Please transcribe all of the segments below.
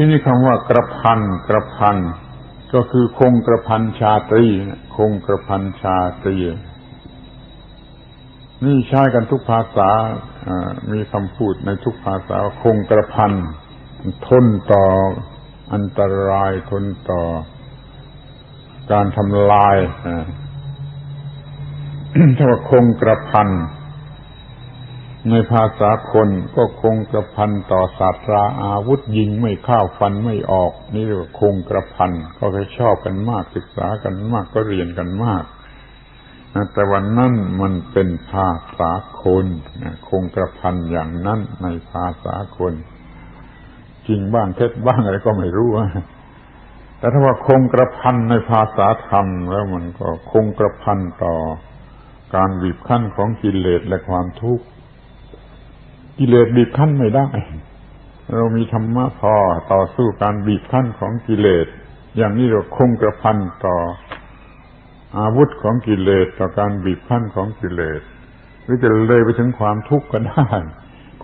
ที่นี่คำว่ากระพันกระพันก็คือคงกระพันชาตรีคงกระพันชาตรีนี่ใช้กันทุกภาษามีคำพูดในทุกภาษาคงกระพันทนต่ออันตรายทนต่อ การทำลายถ้าว่าคงกระพัน ในภาษาคนก็คงกระพันต่อศาสตราอาวุธยิงไม่เข้าฟันไม่ออก นี่เรียกว่าคงกระพันก็เคยชอบกันมากศึกษากันมากก็เรียนกันมากแต่วันนั้นมันเป็นภาษาคนคงกระพันอย่างนั้นในภาษาคน จริงบ้างเท็จบ้างอะไรก็ไม่รู้แต่ถ้าว่าคงกระพันในภาษาธรรม แล้วมันก็คงกระพันต่อการบีบคั้นของกิเลสและความทุกข์ กิเลสบีบคั้นไม่ได้ เรามีธรรมะพอต่อสู้การบีบคั้นของกิเลส อย่างนี้เราคงกระพันต่ออาวุธของกิเลสต่อการบีบคั้นของกิเลส หรือจะเลยไปถึงความทุกข์ก็ได้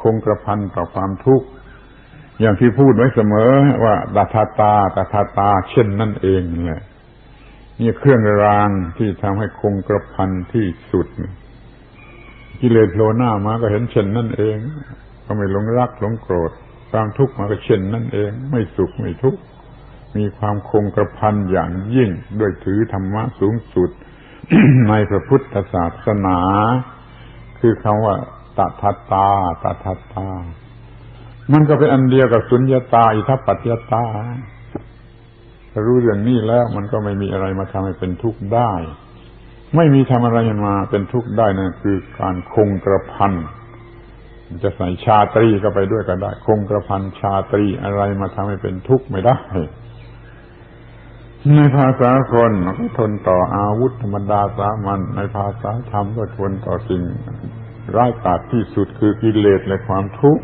คงกระพันต่อความทุกข์อย่างที่พูดไว้เสมอว่าตาทาตาตาทาตา เช่นนั่นเองนี่แหละนี่เครื่องรางที่ทำให้คงกระพันที่สุด กิเลสโผล่หน้ามาก็เห็นเช่นนั่นเอง ก็ไม่หลงรักหลงโกรธความทุกข์มาก็เช่นนั่นเอง ไม่สุขไม่ทุกข์มีความคงกระพันอย่างยิ่งด้วยถือธรรมะสูงสุด ในพระพุทธศาสนา คือคำว่าตถาตาตถาตา มันก็เป็นอันเดียวกับสุญญตาอิทัปปัจจตาถ้ารู้เรื่องนี้แล้วมันก็ไม่มีอะไรมาทำให้เป็นทุกข์ได้ ไม่มีทำอะไรมาเป็นทุกข์ได้นั่นคือการคงกระพันจะใส่ชาตรีก็ไปด้วยก็ได้ คงกระพันชาตรีอะไรมาทำให้เป็นทุกข์ไม่ได้ในภาษาคนก็ทนต่ออาวุธธรรมดาสามัญในภาษาธรรมก็ทนต่อสิ่งร้ายกาจที่สุดคือกิเลสและความทุกข์